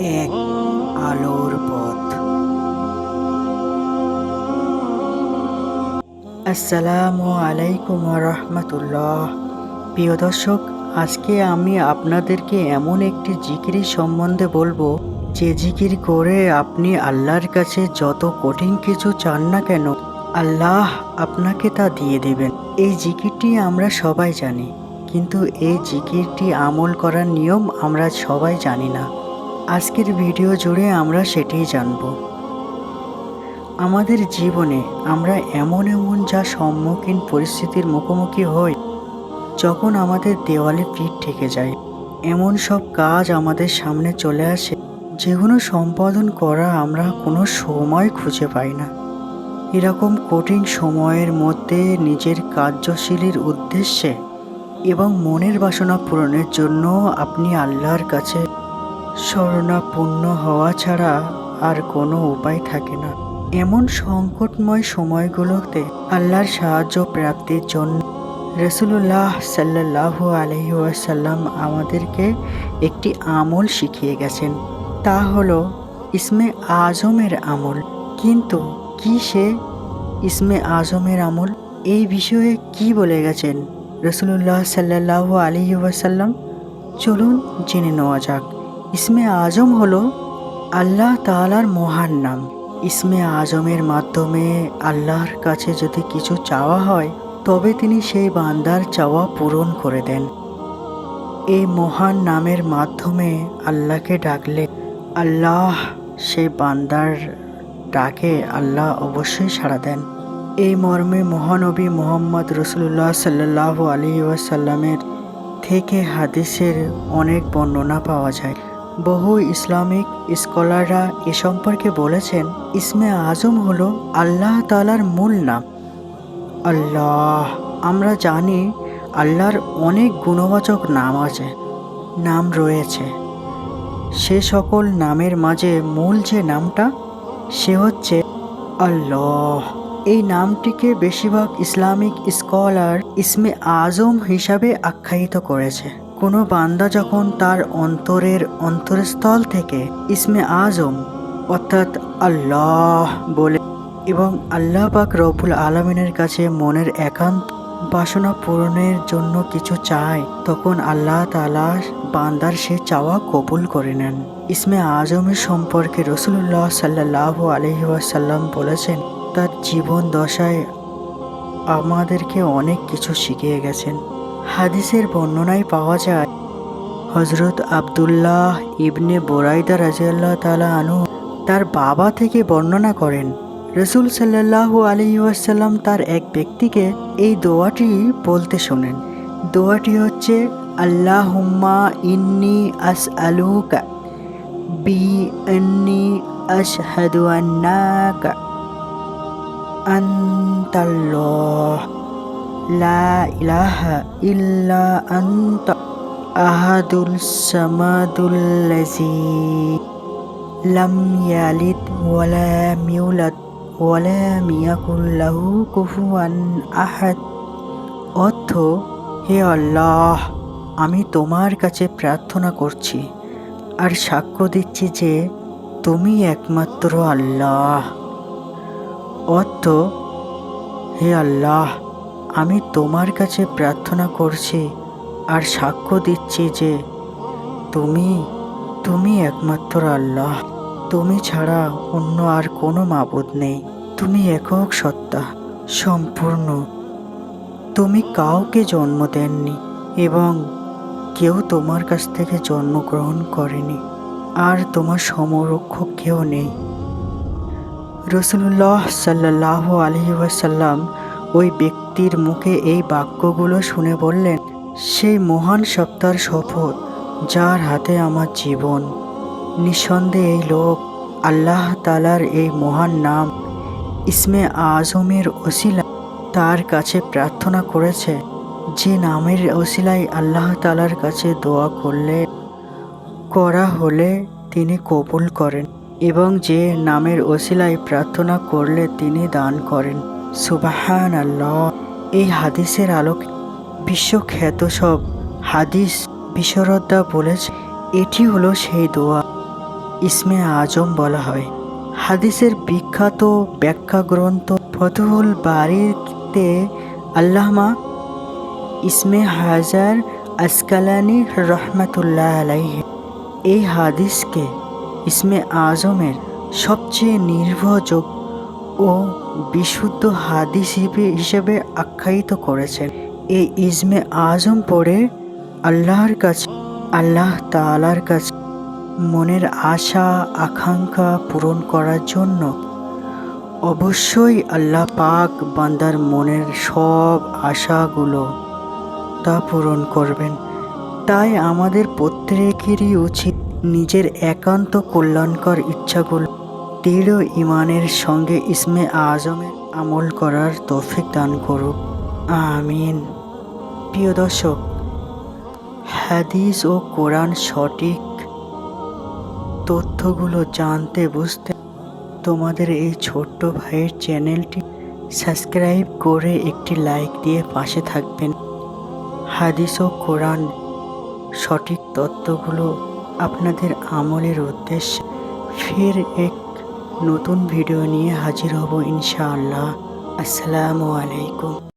এক আলোর পথ। আসসালামু আলাইকুম রহমতুল্লাহ। প্রিয় দর্শক, আজকে আমি আপনাদেরকে এমন একটি জিকিরি সম্বন্ধে বলব, যে জিকির করে আপনি আল্লাহর কাছে যত কঠিন কিছু চান না কেন, আল্লাহ আপনাকে তা দিয়ে দেবেন। এই জিকিরটি আমরা সবাই জানি, কিন্তু এই জিকিরটি আমল করার নিয়ম আমরা সবাই জানি না। আজকের ভিডিও জুড়ে আমরা সেটাই জানব। আমাদের জীবনে আমরা এমন এমন যা সম্মুখীন পরিস্থিতির মুখোমুখি হই, যখন আমাদের দেওয়ালে পিঠ ঠেকে যায়। এমন সব কাজ আমাদের সামনে চলে আসে, যেগুলো সম্পাদন করা আমরা কোনো সময় খুঁজে পাই না। এরকম কঠিন সময়ের মধ্যে নিজের কার্যশীলীর উদ্দেশ্যে এবং মনের বাসনা পূরণের জন্য আপনি আল্লাহর কাছে শরণাপূর্ণ হওয়া ছাড়া আর কোনো উপায় থাকে না। এমন সংকটময় সময়গুলোতে আল্লাহর সাহায্য প্রাপ্তির জন্য রসুল্লাহ সাল্লাহ আলহিউসাল্লাম আমাদেরকে একটি আমল শিখিয়ে গেছেন। তা হলো ইসমে আজমের আমল। কিন্তু কি সে ইসমে আজমের আমল? এই বিষয়ে কি বলে গেছেন রসুল্লাহ সাল্লাহ আলী ওয়াসাল্লাম? চলুন জেনে নেওয়া যাক। ইসমে আজম হল আল্লাহ তালার মহান নাম। ইসমে আজমের মাধ্যমে আল্লাহর কাছে যদি কিছু চাওয়া হয়, তবে তিনি সেই বান্দার চাওয়া পূরণ করে দেন। এই মহান নামের মাধ্যমে আল্লাহকে ডাকলে আল্লাহ সেই বান্দার ডাকে আল্লাহ অবশ্যই সাড়া দেন। এই মর্মে মহানবী মোহাম্মদ রসুল্লাহ সাল্লাহ আলী ওয়াসাল্লামের থেকে হাদিসের অনেক বর্ণনা পাওয়া যায়। বহু ইসলামিক স্কলাররা এ সম্পর্কে বলেছেন, ইসমে আজম হলো আল্লাহ তালার মূল নাম। আল্লাহ, আমরা জানি আল্লাহর অনেক গুণবাচক নাম আছে, নাম রয়েছে। সে সকল নামের মাঝে মূল যে নামটা, সে হচ্ছে আল্লাহ। এই নামটিকে বেশিরভাগ ইসলামিক স্কলার ইসমে আজম হিসাবে আখ্যায়িত করেছে। কোনো বান্দা যখন তার অন্তরের অন্তরস্থল থেকে ইসমে আজম, অর্থাৎ আল্লাহ বলে, এবং আল্লাহ পাক রবুল আলমিনের কাছে মনের একান্ত বাসনা পূরণের জন্য কিছু চায়, তখন আল্লাহ তালা বান্দার সে চাওয়া কবুল করে নেন। ইসমে আজমের সম্পর্কে রসুল্লাহ সাল্লাহ আলহিহাসাল্লাম বলেছেন, তার জীবন দশায় আমাদেরকে অনেক কিছু শিখিয়ে গেছেন। হাদিসের বর্ণনায় পাওয়া যায় হজরত আবদুল্লাহ ইবনে বোরাইদা রাজিয়াল্লাহ তালা আনু তার বাবা থেকে বর্ণনা করেন, রসুল সাল্লাহ আলী ওয়াসাল্লাম তার এক ব্যক্তিকে এই দোয়াটি বলতে শোনেন। দোয়াটি হচ্ছে আল্লাহ হুম্মা ইন্নি আস আলুকা বি ইন্নি আশহাদু আন্নাকা আন্তাল্লাহ। লা ইলাহা ইল্লা আন্তা আহাদুল সামাদুল্লাজি লাম ইয়ালিদ ওয়ালাম ইউলাদ ওয়ালাম ইয়াকুল লাহু কুফুয়ান আহাদ। অর্থ, হে আল্লাহ, আমি তোমার কাছে প্রার্থনা করছি আর সাক্ষ্য দিচ্ছি যে তুমি একমাত্র আল্লাহ। অর্থ, হে আল্লাহ আমি তোমার কাছে প্রার্থনা করছি আর সাক্ষ্য দিচ্ছি যে তুমি তুমি একমাত্র আল্লাহ। তুমি ছাড়া অন্য আর কোনো মাবুদ নেই। তুমি একক সত্তা, সম্পূর্ণ। তুমি কাউকে জন্ম দেননি এবং কেউ তোমার কাছ থেকে জন্মগ্রহণ করেনি। আর তোমার সমরক্ষক কেউ নেই। রসুল্লাহ সাল্লাহ আলহি ওয়াসাল্লাম ওই ব্যক্তির মুখে এই বাক্যগুলো শুনে বললেন, সেই মহান সত্তার শপথ, যার হাতে আমার জীবন। নিঃসন্দেহে এই লোক আল্লাহ তালার এই মহান নাম, ইসমে আজমের ওসিলা তার কাছে প্রার্থনা করেছে। যে নামের ওসিলায় আল্লাহ তালার কাছে দোয়া করলে, করা হলে তিনি কবুল করেন এবং যে নামের ওসিলায় প্রার্থনা করলে তিনি দান করেন। সুবাহান আল্লাহ এই হাদিসের আলোক বিশ্বখ্যাত সব হাদিস বিশরদা বলেছে, এটি হলো সেই দোয়া ইসমে আজম বলা হয়। হাদিসের বিখ্যাত ব্যাখ্যা গ্রন্থ ফতুহুল বাড়িতে আল্লাহমা ইসমে হাজার আসকালানি রহমতুল্লাহ আলাইহি। এই হাদিসকে ইসমে আজমের সবচেয়ে নির্ভরযোগ্য ও বিশুদ্ধ হাদিস হিসেবে- আখ্যায়িত করেছেন। এই ইজমে আজম পড়ে আল্লাহর কাছে, আল্লাহ তাআলার কাছে মনের আশা, আকাঙ্ক্ষা পূরণ করার জন্য। অবশ্যই আল্লাহ পাক বান্দার মনের সব আশাগুলো তা পূরণ করবেন। তাই আমাদের প্রত্যেকেরই উচিত নিজের একান্ত কল্যাণকর ইচ্ছাগুলো দৃঢ় ইমানের সঙ্গে ইসমে আজমের আমল করার তৌফিক দান করুক। আমিন। প্রিয় দর্শক, হাদিস ও কোরআন সঠিক তথ্যগুলো জানতে বুঝতে তোমাদের এই ছোট্ট ভাইয়ের চ্যানেলটি সাবস্ক্রাইব করে একটি লাইক দিয়ে পাশে থাকবেন। হাদিস ও কোরআন সঠিক তত্ত্বগুলো আপনাদের আমলের উদ্দেশ্যে ফের এক নতুন ভিডিও নিয়ে হাজির হব ইনশাআল্লাহ। আসসালামু আলাইকুম।